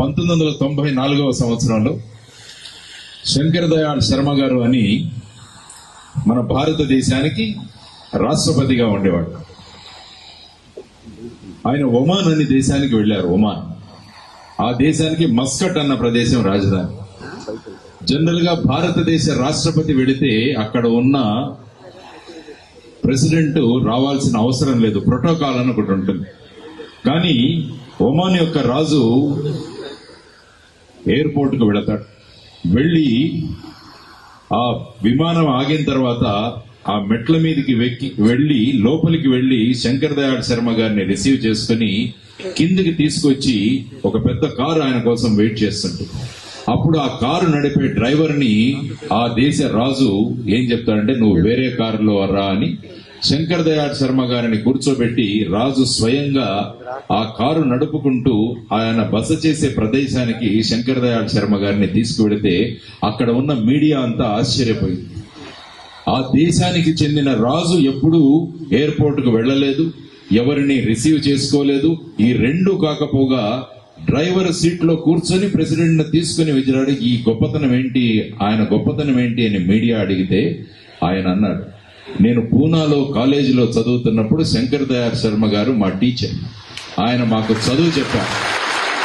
పంతొమ్మిది వందల తొంభై నాలుగవ సంవత్సరంలో శంకర్ దయాళ్ శర్మ గారు అని మన భారతదేశానికి రాష్ట్రపతిగా ఉండేవాడు. ఆయన ఒమాన్ అనే దేశానికి వెళ్ళారు ఒమాన్. ఆ దేశానికి మస్కట్ అన్న ప్రదేశం రాజధాని. జనరల్గా భారతదేశ రాష్ట్రపతి వెళితే అక్కడ ఉన్న ప్రెసిడెంట్ రావాల్సిన అవసరం లేదు ప్రోటోకాల్ అని ఒకటి ఉంటుంది. కానీ ఒమాన్ యొక్క రాజు ఎయిర్పోర్ట్కు వెళతాడు. వెళ్ళి ఆ విమానం ఆగిన తర్వాత ఆ మెట్ల మీదకి వెక్కి వెళ్ళి లోపలికి వెళ్ళి శంకర్ దయాళ్ శర్మ గారిని రిసీవ్ చేసుకుని కిందికి తీసుకొచ్చి ఒక పెద్ద కారు ఆయన కోసం వెయిట్ చేస్తుంటుంది అప్పుడు ఆ కారు నడిపే డ్రైవర్ని ఆ దేశ రాజు ఏం చెప్తాడంటే నువ్వు వేరే కారులో రా అని శంకర్ దయాళ్ శర్మ గారిని కూర్చోబెట్టి రాజు స్వయంగా ఆ కారు నడుపుకుంటూ ఆయన బస చేసే ప్రదేశానికి శంకర్ దయాళ్ శర్మ గారిని తీసుకువెడితే అక్కడ ఉన్న మీడియా అంతా ఆశ్చర్యపోయింది. ఆ దేశానికి చెందిన రాజు ఎప్పుడూ ఎయిర్పోర్ట్కు వెళ్ళలేదు ఎవరిని రిసీవ్ చేసుకోలేదు. ఈ రెండు కాకపోగా డ్రైవర్ సీట్లో కూర్చొని ప్రెసిడెంట్ తీసుకుని విజరాడు ఈ గొప్పతనం ఏంటి? ఆయన గొప్పతనం ఏంటి? అని మీడియా అడిగితే ఆయన అన్నాడు నేను పూనాలో కాలేజీలో చదువుతున్నప్పుడు శంకర్ దయాళ్ శర్మ గారు మా టీచర్. ఆయన మాకు చదువు చెప్పారు.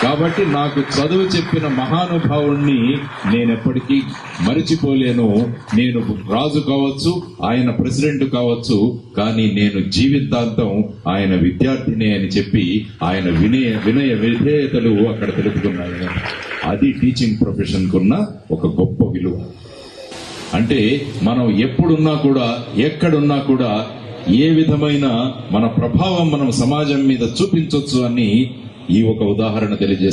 కాబట్టి నాకు చదువు చెప్పిన మహానుభావుణ్ణి నేను ఎప్పటికీ మరిచిపోలేను. నేను రాజు కావచ్చు ఆయన ప్రెసిడెంట్ కావచ్చు కానీ నేను జీవితాంతం ఆయన విద్యార్థిని అని చెప్పి ఆయన వినయ వినయ విధేయతలు అక్కడ తెలుపుకున్నాడు అది టీచింగ్ ప్రొఫెషన్కున్న ఒక గొప్ప విలువ. అంటే మనం ఎప్పుడున్నా కూడా ఎక్కడున్నా కూడా ఏ విధమైన మన ప్రభావం మనం సమాజం మీద చూపించవచ్చు అని ఈ ఒక ఉదాహరణ తెలియజేస్తుంది.